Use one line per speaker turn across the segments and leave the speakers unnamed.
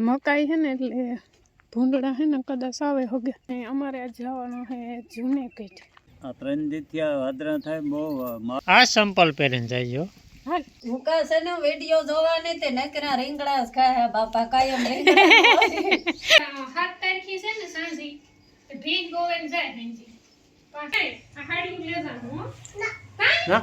મકાઈ છે ને એટલે ભૂંડળા છે ને કદાચ આવે હગે. ને અમારે આજ જવાનું છે જૂને
આ ત્રણ વાદરા થાય બહુ
આ સંપલ પહેરીને જાય
હાલ
મુકાશે ને વીડિયો જોવાની તે નકરા રીંગણા જ ખાય બાપા કાયમ રીંગણા
સાત તારીખે છે ને સાંજે ભેજ ગોવેન જાય સાંજે પાછળ આ હાડી લેવાનું હો
ના.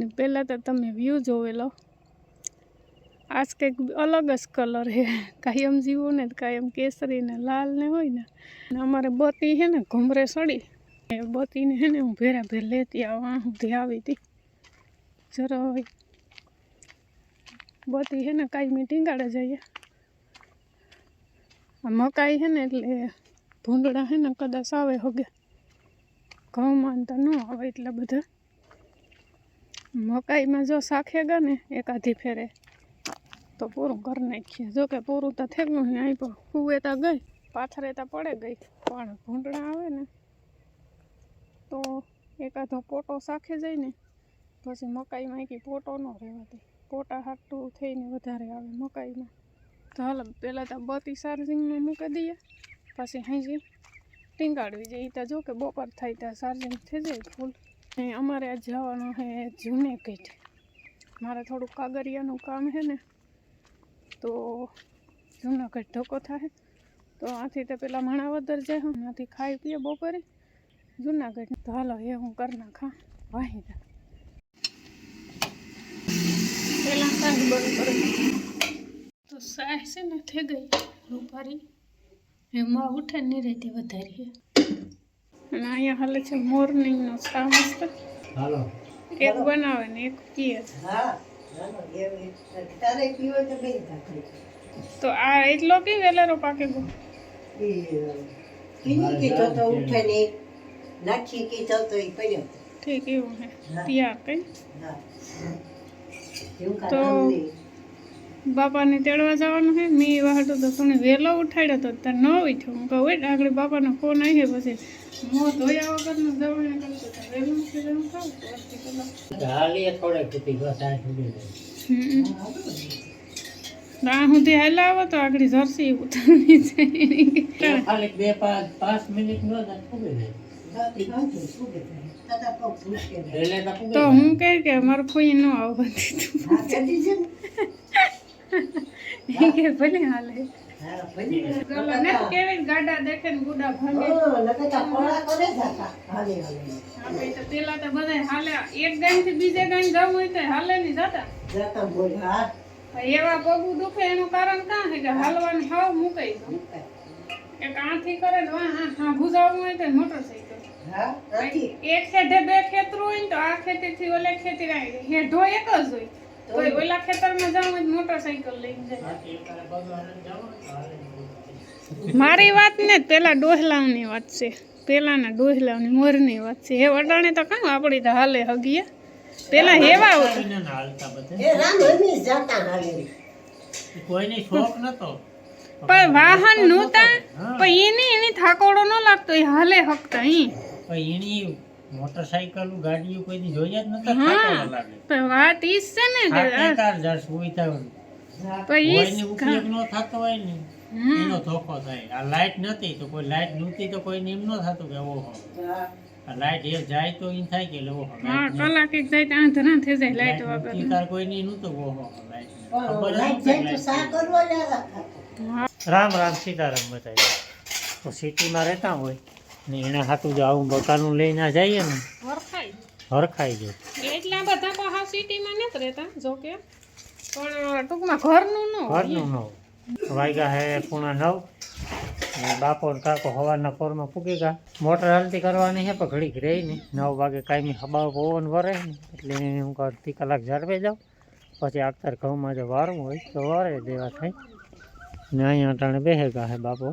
ને પહેલાં તો તમે વ્યૂ જોવેલો આજ કંઈક અલગ જ કલર છે. કાયમ જીવો ને કાયમ કેસરી ને લાલ ને હોય ને. અમારે બતી છે ને ઘુમરે સડી. એ બતીને છે ને હું ભેરા ભેર લેતી આવવા સુધી આવી હતી. જરા હોય બત્તી છે ને કાંઈ મેં ટીંગાડે જઈએ. આ મકાઈ છે ને એટલે ભૂંડળા છે ને કદાચ આવે હગે. ઘઉંમાં તો ન આવે એટલા બધા. મકાઈમાં જો શાખે ગયા ને એકાધી ફેરે, તો પૂરું કરી નાખીએ. જો કે પૂરું તો થઈ ગયું અહીં પણ કુવેતા ગઈ, પાથરે તો પડે ગઈ, પણ ભૂંડડા આવે ને, તો એકાદો પોટો સાખે જાય ને પછી મકાઈમાં કે પોટો ન રહેવાતી. પોટા હાટું થઈને વધારે આવે મકાઈમાં. તો હાલ પહેલાં તો બત્તી ચાર્જિંગમાં મૂકી દઈએ, પછી હાંજી ટીંગાડવી જાય તો જો કે બપોર થાય ત્યાં ચાર્જિંગ થઈ જાય ફૂલ. અમારે આજ જવાનું છે જૂને કઈટ મારે થોડુંક કાગરિયાનું કામ છે ને, તો જૂનાગઢ ઢોકો થાય તો આથી તો પેલા માણાવદર જાય હું ત્યાંથી ખાઈ પીએ બપોરે. જૂનાગઢ તો હાલો, એ હું કર નાખા. વાહી પેલા શાક બંધ તો સાહ છે ને, થઈ ગઈ. રૂપારી. એમાં ઉઠે નહીં રહેતી વધારી અને અહીંયા હાલે છે મોર્નિંગનો ચા મસ્ત.
હાલો.
એક બનાવે ને એક પીએ
તો
આ એટલો કે વેલેરો પાકે
પીની કીધો તો ઉઠે નહીં નાખી કીધો તો ઈ પડ્યો.
ઠીક એવું હે. તૈયાર કઈ? તો. બાપાને તેડવા જવાનું છે. મેં વાહટો તો થોડી વહેલો ઉઠાડ્યો તો ત્યાં ન ઉઠ્યો. હું કહું હોય આગળ બાપાનો ફોન આવી પછી. મોં ધોયા વગરનું જવાનું કરતો વહેલું ઉઠી ખાવું તો આગળ જર્સી ઉતરવાની છે.
બે પાંચ પાંચ મિનિટ નો તો.
હું કહે કે મારું કોઈ ન
આવવા?
તું કે ભલે હાલે.
હા,
ને કેવી ગાડા દેખે ને ગુડા ભાગે.
હા, નકર તો પોળા કરે જાતા. હાલે, હાલે.
આપણે તો પેલા તો બધા હાલે. એક ગામથી બીજે ગામ હોય તો હાલે નહીં જતા.
જાતા બોલ, હા.
એવા પગું દુખે એનું કારણ કા છે કે હાલવાનું હાવ મુકાઈ ગયું. એક આથી કરે ને હા હા ભૂજાવવું હોય તો મોટરસાઇકલ
હા,
એક ખેડે બે ખેતરું હોય ને તો આ ખેતી થી ઓલે ખેતી રાઈ હેઠો એક જ હોય. તો ઓલા ખેતરમાં જવું તો મોટરસાઇકલ લઈને જાય. મારી વાત ને પેલા ડોહલાવની વાત છે. પેલાના ડોહલાવની મોરની વાત છે. હે વટાણે તો કાં આપણી તો હાલે હગીએ? પેલા હેવા
કોઈને ના હાલતા બધે.
એ રામ હમીર જાતા હાલે.
કોઈને શોખ નતો.
પણ વાહન નહોતા. પણ એની એની થાકોડો ન લાગતો. એ હાલે હકતા અહીં
એની મોટરસાઇકલ ગાડીઓ કોઈ દી જોયા જ નતા
હા.
લાગે.
પણ વાત ઈ છે ને
તાર સુવિધા હોય.
પણ ઈ
ઉપયોગ નો થતો હોય ને એનો ધોકો થાય. આ લાઈટ નથી તો કોઈ લાઈટ નહોતી તો કોઈ એમ ન થતું કે ઓહો. આ લાઈટ એ જાય તો ઈ થાય કે ઓહો
હા. કલાક એક જાય તો ધરા થઈ જાય લાઈટ વગર
તાર કોઈને નહોતું ઓહો લાઈટ ખબર
લાઈટ જાય તો સા કરવા લાગા
રામ રામ સીતારામ બતાવી તો સિટીમાં રહેતા હોય ને એના હાથું જો આવું બકાનું લઈને જઈએ ને
વરખાય
હરખાઈ જાય
એટલા બધા તો હાવ સિટીમાં નથી રહેતા જો કે. પણ ટૂંકમાં ઘરનું ન હોય.
ઘરનું ન હોય. વાગ્યા હે પૂણા નવ. ને બાપો ને કાકો સવારના પોરમાં પૂકી ગયા. મોટર હાલતી કરવાની છે પણ ઘડીક રહી ને નવ વાગે કાંઈ હબાવ પવન વરે ને એટલે હું કહું અડધી કલાક ઝાડવે જાઉં. પછી આખતર ઘઉંમાં જો વારવું હોય તો વારે દેવા થાય. ને અહીંયા અટાણે બેસે ગયા છે બાપો.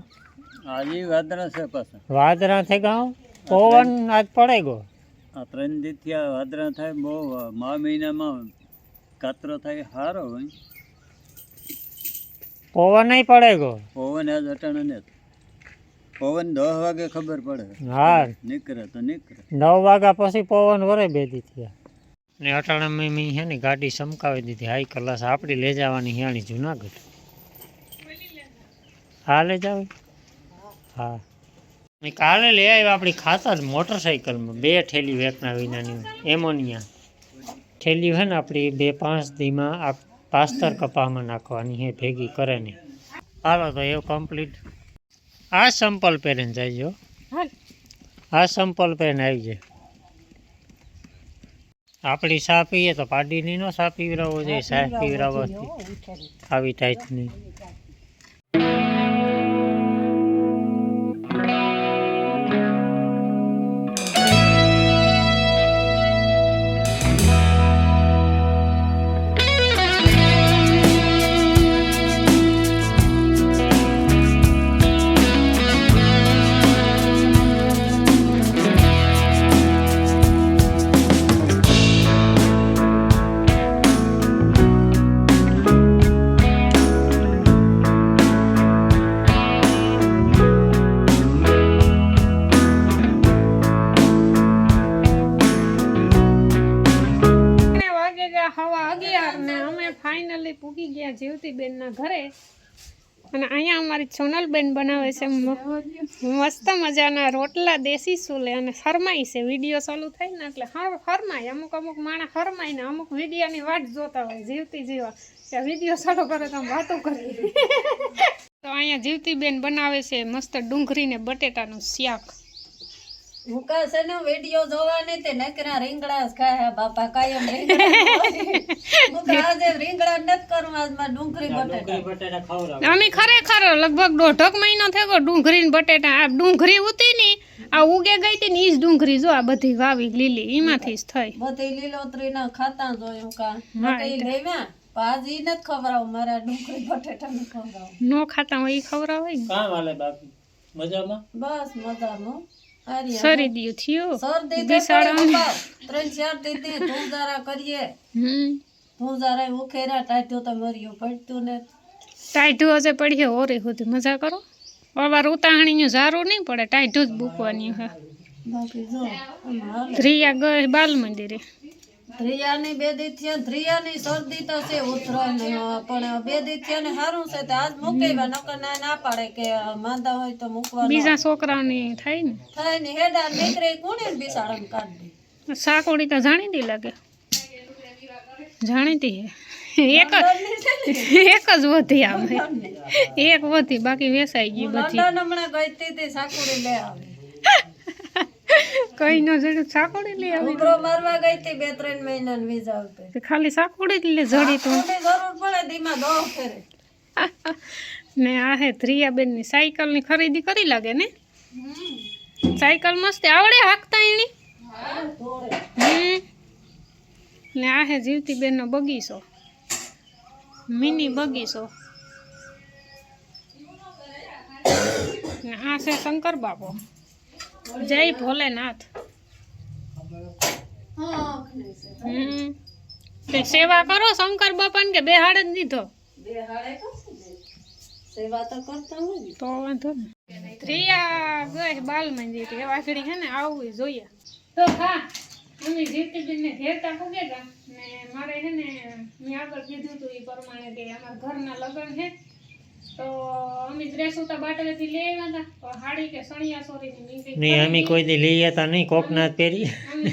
આજે વાદળા છે પાછા.
વાદરા થઈ ગયા પવન આજ પડે ગો
આ ત્રણ દીથી આ વાદરા થાય બહુ મા મહિનામાં કાતરો થાય સારો હોય.
પવન નહીં પડે ગો
પવન આજ અટાણે ને પવન દસ વાગે ખબર પડે.
હા.
નીકળે તો નીકળે.
નવ વાગ્યા પછી પવન વરે બે દી થયા ને અટાણા મે મેં છે ને ગાડી સમકાવી દીધી. હાઈ ક્લાસ આપણી લઈ જવાની હિયાણી જુનાગઢ. હા લઈ જાવ હા. મેં કાલે લઈ આવ્યા આપણી ખાતા જ મોટરસાઇકલમાં. બે ઠેલી વેકના વિનાની. એમોનિયા. ઠેલી છે ને આપણી બે પાંચ દીમાં આ પાસ્તર કપામાં નાખવાની હે ભેગી કરે ને. હાલો તો એવું કમ્પ્લીટ આ સંપલ પહેરીને જાય
હાલ.
આ સંપલ પેન આવી જાય આપણી સા પીએ તો પાડીની નો સા પીવરાવો જોઈએ સા પીવડાવવાથી આવી ટાઈટની.
ગયા હવા અગિયાર ને અમે ફાઇનલી પૂગી ગયા જીવતીબેનના ઘરે. અને અહીંયા અમારી સોનલબેન બનાવે છે મસ્ત મજાના રોટલા, દેશી સુલે અને ફરમાઈ છે. વીડિયો ચાલુ થાય ને એટલે હરમાય અમુક અમુક માણસ ફરમાય ને અમુક વિડીયાની વાટ જોતા હોય જીવતી જીવા. કે વીડિયો ચાલુ કરે તો વાતો કરી. તો અહીંયા જીવતીબેન બનાવે છે મસ્ત ડુંગળી ને બટેટાનું શાક.
મુકા છે ને વીડિયો જોવાની તે નકરા રીંગણા ખાય બાપા કાયમ રીંગણા મુકા આજે રીંગણા નત કરવા આજમાં ડુંગળી બટેટા.
બટેટા
અમે ખરેખર લગભગ દોઢક મહિનો થયો ડુંગળી ને બટેટા આ ડુંગળી ઉતી ની આ ઉગે ગઈ તી ને ઈ જ ડુંગળી જો આ બધી વાવી લીલી એમાંથી જ થઈ.
બધી લીલોતરી ના ખાતા જોયું કા મકઈ લેવા પાજી નથી ખવરાવ મારા ડુંગળી બટેટા ન ખવરાવ
નો ખાતા હોય ઈ ખવડાવાય ને?
કામ હાલે બાકી મજામાં?
બસ મજાનું હારી
સરી દિયું થયું.
સર તો
બિસાડા.
ત્રણ ચાર દીધી ધૂમધારા કરીએ.
હમ.
ધૂંધારા ઉખેરા ટાટ્યો તો મર્યું પડતું ને.
ટાઈઢું હશે પડીએ ઓરે સુધી મજા કરો. બાબા ઉતાહણીનું ઝારું નહીં પડે ટાઈઢું જ બૂકવાની હા. ધ્રિયા ગઈ બાલ મંદિરે
ધ્રિયાની બે દી થયા ધ્રિયાની શરદી તો છે ઉતરાય ને પણ બે દી થયા ને સારું છે તો આજ મૂકેવા નકર ના ના પાડે કે માંદા હોય તો મૂકવાનું.
બીજા છોકરાઓની થાય ને?
થાય ને હેડા નીકળે કોને બિસાડમ કાઢી
સાકોડી તો જાણીતી લાગે. જાણીતી હે. એક જ એક જ વધી આવે. એક વધી બાકી વેસાઈ ગઈ બધી.
લંડન હમણાં ગઈ તી તે સાકુડી લે આવી.
કઈ ન જડે સાકોડી લઈ આવી.
ઉભરો મારવા ગઈ હતી બે ત્રણ મહિના વીઝા ઉપર
ખાલી સાકોડી જ લે જડી તો.
જરૂર પડે દીમાં દો ફેરે.
ને આ હે ધ્રિયાબેનની સાયકલની ખરીદી કરી લાગે ને? સાયકલ મસ્ત આવડે હાકતા એની? ને આ હે જીવતીબેન નો બગીચો. મિની બગીચો. ને આ છે શંકર બાપો જય ભોલેનાથ. હમ. સેવા કરો શંકર બાપાને કે બેહાડ જ દીધો.
બે હાડે સેવા તો કરતા હોય
તો વાંધો ને. પ્રિયા ગઈ બાલ મંદિર એ વાઘડી હે ને આવવું જોઈએ તો હા અમે ઘેરતા ને મારે છે ને મેં આગળ કીધું હતું એ પ્રમાણે કે અમારા ઘરના લગ્ન છે તો અમે ડ્રેસ ઉતા બાટવેથી લઈ આવ્યા હતા. હાડી કે સણિયા સોરીની નીકળી
નહીં અમે કોઈ દી લઈ હતા નહીં કોકના પહેરી.
અમે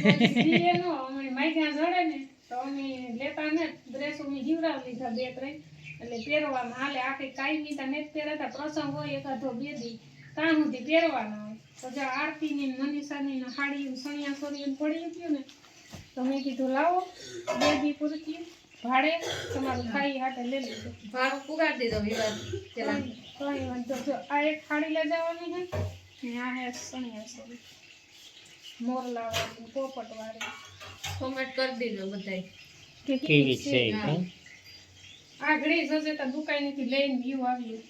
લઈએ નો અમે માઈગા જડે ને. તો અમે લેતા ને ડ્રેસ અમે જીવરાવ લીધા બે ત્રણ. એટલે પહેરવામાં હાલે આખી કાયમી તો પહેરતા. પ્રસંગ હોય એકાદો બે દી ત્યાં સુધી પહેરવાના હોય. તો જો આરતીની મનીષાની હાડી સણિયા સોરી પડી ગયું ને તો મેં કીધું લાવો બે દી પૂરતી. ભાડે? તમારું ખાઈ હાટે લઈ લેજો.
ભાડું પુગાડી દીધો વિવાદ પેલા.
કંઈ વાંધો જો આ એક ખાડી લઈ જવાની છે. ને આ હે સણિયા સોરી મોર લાવવાની પોપટ વાળી.
કોમેન્ટ કરી દીધો બધાય.
કેવી છે?
આ ઘડી જશે તો દુકાનેથી લઈને વ્યૂ આવ્યું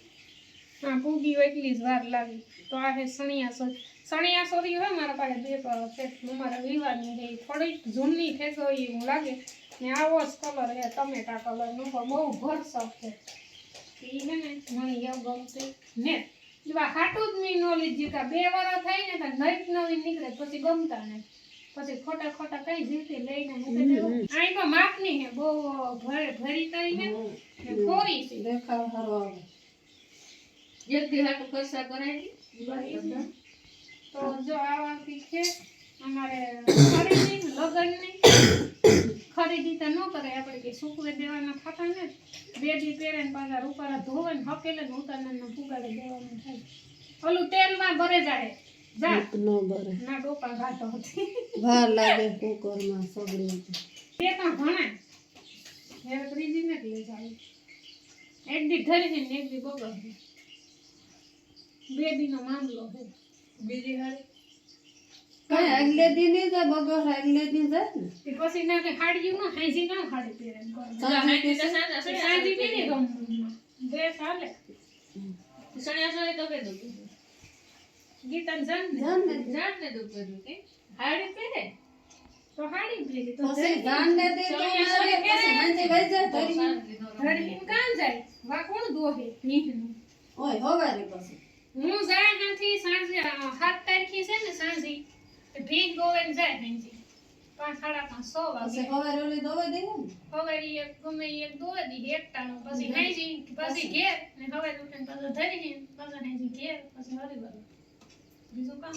હા પૂગી એટલી જ વાર લાગી. તો આ હે સણિયા સોરી. સણિયા સોરી હોય મારા પાસે બે પર મારા વિવાદની છે થોડીક જૂની થઈ ગઈ એવું લાગે. ને આવો જ કલર છે ટમેટા કલરનો પણ બહુ ભરસક છે ઈ હે ને મને એવું ગમતું. ને એવા હાટું જ મેં નો લીધી કા બે વાર થાય ને તો નવી નવી નીકળે પછી ગમતા ને પછી ખોટા ખોટા કઈ જીતી લઈને મૂકી આઈ તો માપની હે બહુ ભરે ભરી કરી હે ને થોરી છે
દેખાવ સારો આવે. એક દી હાટું ખર્ચા કરાય
તો જો આવા છે અમારે લગન લગનની ખરીદી તો ન કરે આપણે કે સૂકવે દેવાના થતા ને બે દી પહેરે ને પાછા રૂપારા ધોવે ને હકેલે ને ઉતારને ને ફુગાડે દેવાનું થાય. ઓલું તેલમાં ભરે જાય જા.
નો બરે
ના ડોકા ગાતો હતી.
વાર લાગે કુકરમાં સગડી
બે તો ઘણા ત્યારે ત્રીજી ને જ લઈ જાય એક દી ધરી છે ને એક દી બગડ. બે દીનો મામલો છે.
બીજી હાડી કઈ આગલે દી નહીં બગર આગલે દી જાય ને.
પછી ના કે હાડીયું ના હાઈજી ના હાડી પહેરે ને કરે.
સાંજે કે
તે સાંજી કે નહીં ગમવું બે ચાલે. ગીતા જાન ને
જાન ને
તો હાડી પહેરી તો
જાન ને દે તો મારે પછી સાંજે વઈ જાય ધરી
ધડીને કામ જાય? વા કોણ દોહે? ભીંડનું
ઓય હોવારી પછી.
હું જાય નથી સાંજે અ, સાત તારીખે છે ને સાંજે ભીંગ ગોવે ને જાય સાંજે પાંચ સાડા પાંચ સો વાગે.
પછી હોવારી ઓલી દે ને?
હવે એક ગમે એક દોવે દી એકટાનો પછી હાઈજી પછી ઘેર. ને હવે ઉઠીને પાછો ધરી હે પાછો હાઈજી ઘેર પછી હરિવાર બીજું કામ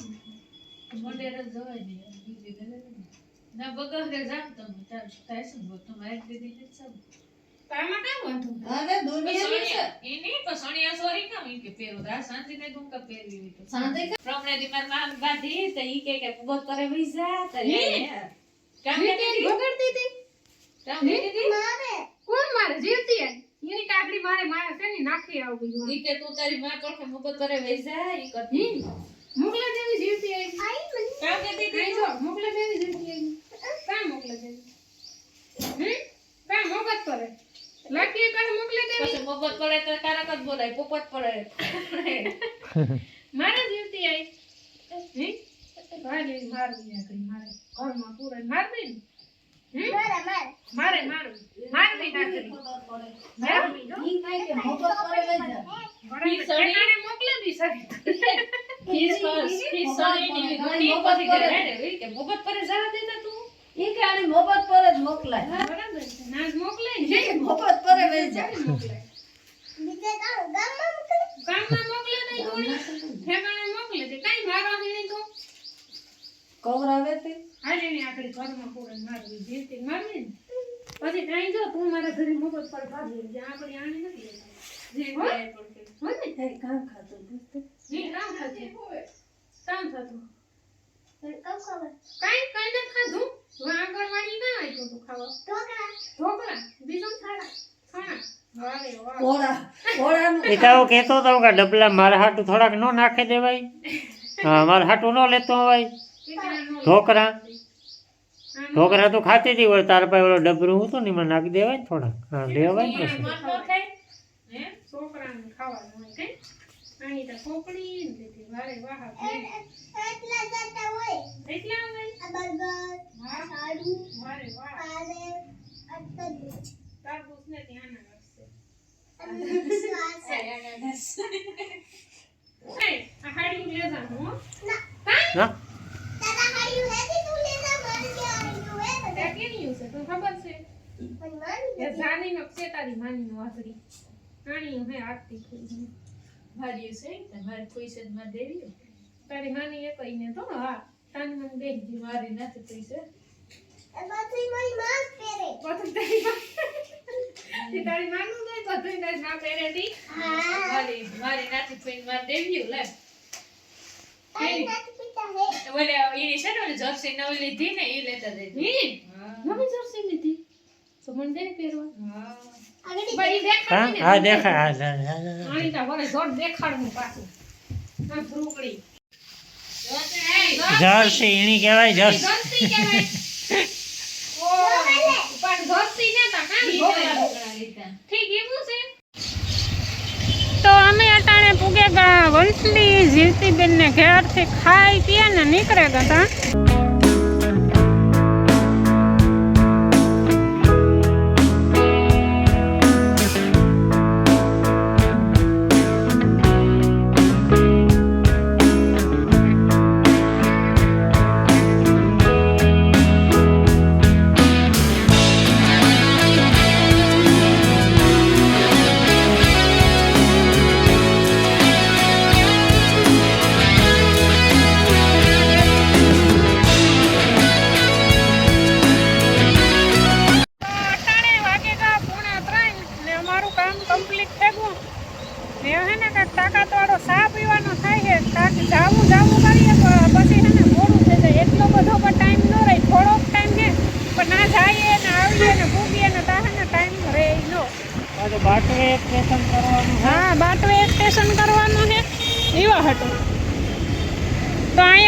મોઢેરે જવાય દે બીજી ના બગર જામ તમે. તાર ટાઈસન બો તમારે દીદી ને? સબ
તો આમાં કામ વાંધો
હવે દુનિયા છે.
એની પસોણિયા સોરી કામ? ઈ કે પેરું દા શાંતિ ને તો બાધી તો ઈ કે કે બોત કરે વિઝા તો કામ
જીવતી બગડતી હતી
કામ દીદી?
કોણ મારે? જીવતી હે એની કાકડી મારે મારે છે ને નાખી આવું
ઈ કે તું તારી માં કોણ મુગત કરે વિઝા? ઈ કરતી
મોકલા દેવી જીવતી આવી
કામ કે દીદી?
જો મોકલા દેવી જીવતી આવી કામ મોકલા દેવી હમ? કામ મોકત કરે. લખી પાસે મોકલી દેવી
પછી મોગત પડે તો તારક જ બોલાય પોપટ પડે
મારે જીવતી આઈ હે ભાઈ મારવી કરી મારે ઘરમાં પૂરે મારવી ને હમ? મારે મારવી મારવી નાખડી મારવી જો.
ઈ કાઈ કે કરે લઈ જા
મોકલે ઠેકાણે મોકલી દી સાહેબ.
ખીસ ખીસ સોરી ની ઘણી પછી કરે કે મોગત પડે જવા દેતા
ઈ કે આને મોગત પર જ મોકલાય
બરાબર છે. નાજ મોકલે ને.
ઈ કે મોગત પર લઈ જા
ક્યારે મોકલે? ગામમાં મોકલે નહીં કોણી. ઠેકાણે મોકલે તે કાંઈ મારવા નહીં તો.
કવરાવે તે
હાલે ને આકડી ઘરમાં પૂરે મારવી જીવતી મારવી ને. પછી કાઈ જો તું મારા ઘરે મગજ પર ભાગી જ્યાં આપણી આણી નથી લેતા.
જે થાય પણ કે
હોય ને?
કઈ કામ ખાતું પૂછતે
જી, કામ થતું. કામ થતું. કાંઈ કાંઈ નથી ખાધું હવે આંગણવાડી ના આપ્યું તું ખાવા ઢોકળા બીજું ખાડા ખાણા વારે વાહ
કોળા કોળાનું
એ તો કહેતો હતો કે ડબલા મારા હાટું થોડાક ન નાખી દેવાય. હા મારા હાટું ન લેતો હોય. ઢોકરા. ઢોકળા તો ખાતી હતી વળી તારા પાસે ઓલો ડબરું હતું ને એમાં નાખી દેવાય ને થોડાક. હા લેવાય ને પછી.
હોય હોય તરબૂચ ને ત્યાં તારી
મારી માં
તારી માની એ કહીને તો હા તાની મને દેખજી
મારી નથી પૈસા
બધું તારી માં તે તારી માનું નહીં બધું તારી માં પહેરેલી
મારી મારી નાથી કોઈ માં દેવી લે. ઓલે એની છે ને ઓલી જર્સી નવી લીધી ને એ લેતા દેજો
નવી જર્સી લીધી? તો
મને દે પહેરવા.
હા.
હા
દેખાડ
હા દેખાય હા, હા, હા, હા.
આની તા વરે જોર દેખાડવું પાછું. આમ ભ્રુકડી.
જર્સી એની કહેવાય જર્સી.
ધરતી કહેવાય. ઓ પણ ધરતી ને તા કામ ઠીક
તો અમે અટાણે પૂગે ગયા વંશલી જીવતીબેન ને ઘેરથી ખાઈ પીએ ને નીકળે ગયા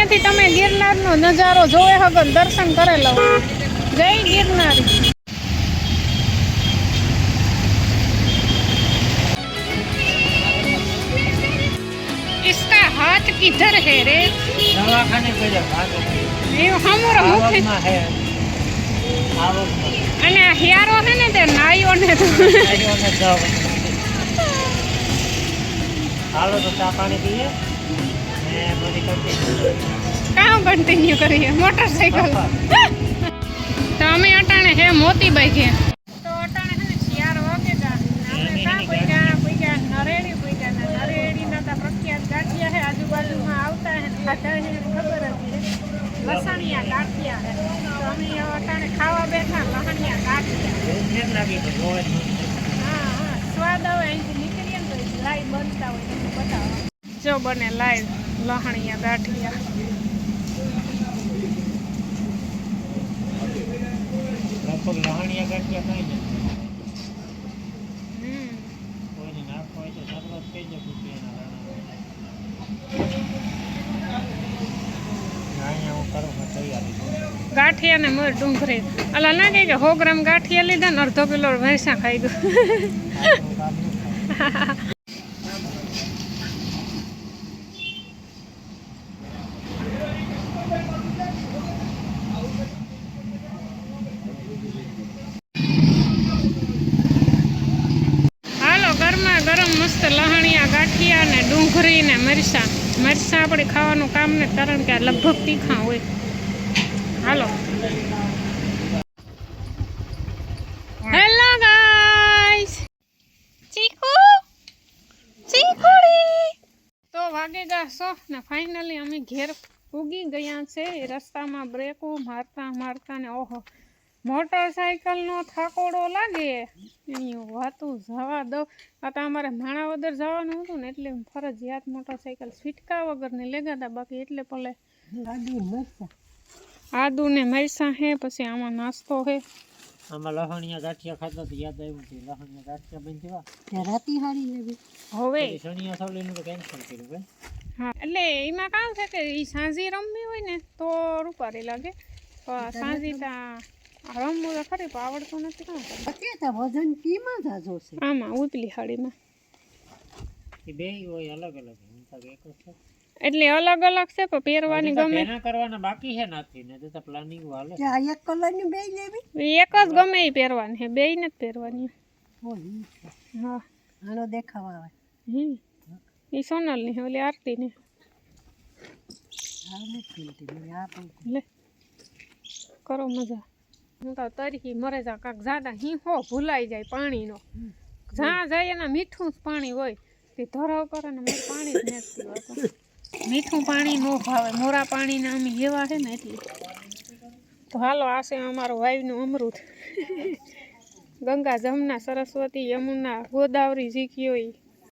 અહીંયાથી તમે ગિરનારનો નજારો જોવે હગર દર્શન કરેલો જય ગિરનારી इसका हाथ किधर है रे
દવાખાને પડ્યા ભાગે
એ હમરો મુખે
આવકમાં હે આવકમાં
અને આ હિયારો છે ને તે નાઈઓ ને તો
આયોને જાવ હાલો તો ચા પાણી પીએ ને બધી કરતી
કામ કન્ટિન્યુ કરીએ. મોટરસાઇકલ તો અમે અટાણે હે, મોતીબાઈ કે તો અટાણે હે ને શિયાર વાગે જા આપણે કા પૈગા પૈગા નરેડી પૈગા ને નરેડી ના તા પ્રખ્યાત ગાંઠિયા હે, આજુબાજુમાં આવતા હે ને ખાધા હે ને ખબર હતી હે લસણિયા ગાંઠિયા હે. તો અમે અટાણે ખાવા બેઠા લસણિયા ગાંઠિયા.
ભૂખ લાગી તો જોવે જ નહીં.
હા હા. સ્વાદ આવે, અહીંથી નીકળીએ ને તો લાઈવ બનતા હોય, તમને બતાવો જો બને લાઈવ લહણિયા ગાંઠિયા.
લગભગ લહાણિયા ગાંઠિયા ખાઈ જાય કોઈને નાખવો હોય તો શરૂઆત થઈ જાય એના રાણા.
ગાંઠિયા ને મર ડુંગરી. અલા ના કહે કે સો ગ્રામ ગાંઠિયા લીધા ને અડધો કિલો ભેંસા ખાઈ ગયું
આટલું કામ ન થાય.
હાલો ગરમા ગરમ મસ્ત લહણિયા ગાંઠિયા ને મરચાં. મરચાં આપણે ખાવાનું કામ ને કારણ કે આ લગભગ તીખા હોય. હાલો. હેલો સો ને ફાઇનલી અમે ઘેર ઉગી ગયા છે. રસ્તામાં બ્રેકો મારતા મારતા ને ઓહો. મોટરસાયકલનો થાકોડો લાગે. એની વાતું જવા દો આ તો અમારે માણાવદર જવાનું હતું ને એટલે ફરજિયાત મોટરસાયકલ છૂટકા વગરની લેગાતા બાકી એટલે ભલે આદુ ને મરચાં હે પછી આમાં નાસ્તો હે.
આમાં લહાણિયા ગાંઠિયા ખાતા તો યાદ આવ્યું કે લહાણિયા ગાંઠિયા બની જવા
રાતી હારી લેવી.
હવે?
પછી શનિયા સાવલીનું તો કેન્સલ કર્યું ભાઈ.
હા એટલે એમાં કામ છે કે એ સાંજી રમવી હોય ને તો રૂપારી લાગે. પણ સાંજી તા રમવું તો ખરી પણ આવડતું નથી કામ કરે
અત્યારે વજન કીમાં જાજો છે
આમાં ઉપલી હાડીમાં.
એ બે હોય અલગ અલગ હું તો એક જ
એટલે અલગ અલગ છે પણ પહેરવાની ગમે.
પહેરા કરવાના બાકી છે નાથી ને તો પ્લાનિંગ હાલે
આ એક કલરની બે લેવી.
એક જ ગમે એ પહેરવાની છે બે નથી પહેરવાની. હા.
આનો દેખાવ આવે.
હમ. એ સોનલની ઓલી આરતીની.
આ નથી આ પણ
લે. કરો મજા. હું તો તરીકી મરે જા કાંક જાડા હિંહો ભૂલાઈ જાય પાણીનો. જ્યાં જાય એના મીઠું જ પાણી હોય. તે ધરાવ કરે ને મેં પાણી જ નાખતી હોતું. મીઠું પાણી ન ભાવે. મોરા પાણીના અમે એવા છે ને એટલે. તો હાલો આ છે અમારું વાયુનું અમૃત. ગંગા જમના સરસ્વતી યમુના ગોદાવરી જીક્યો ઈ.